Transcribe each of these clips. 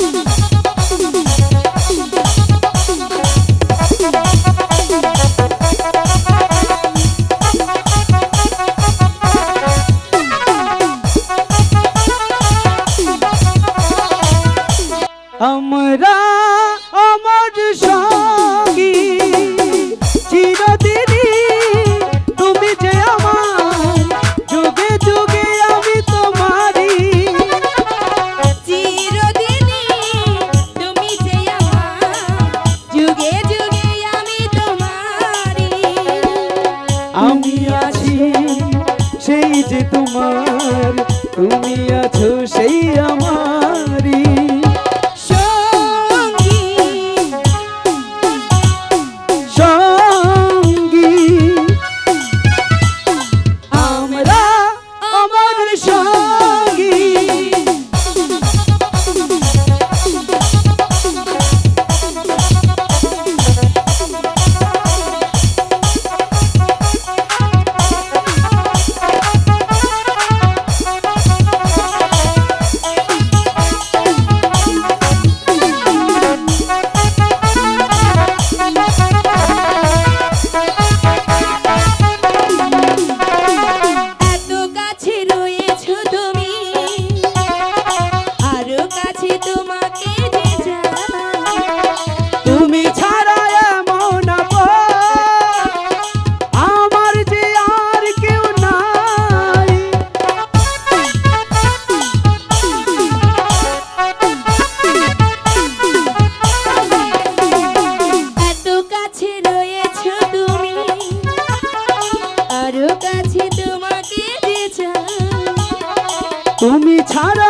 Thank you. আমি আছি সেই যে তোমার তুমি আছো সেই আমার। Tada!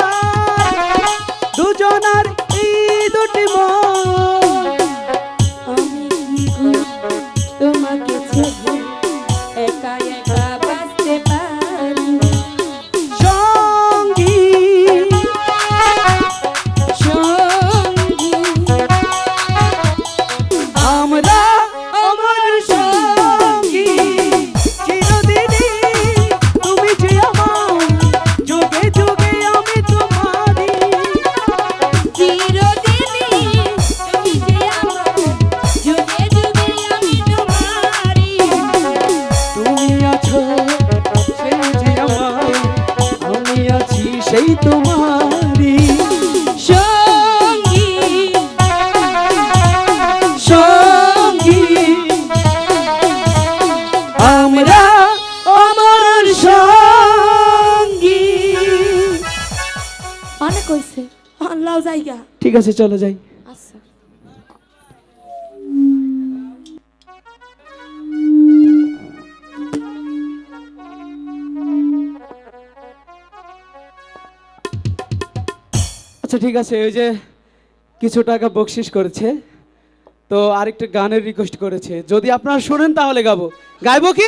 কইছে? আল্লাহ ঠিক আছে চলো যাই। আচ্ছা। আচ্ছা ঠিক আছে ওই যে কিছু টাকা বকশিস করেছে। তো আরেকটা গানের রিকোয়েস্ট করেছে। যদি আপনারা শোনেন তাহলে গাবো। গাইবো কি?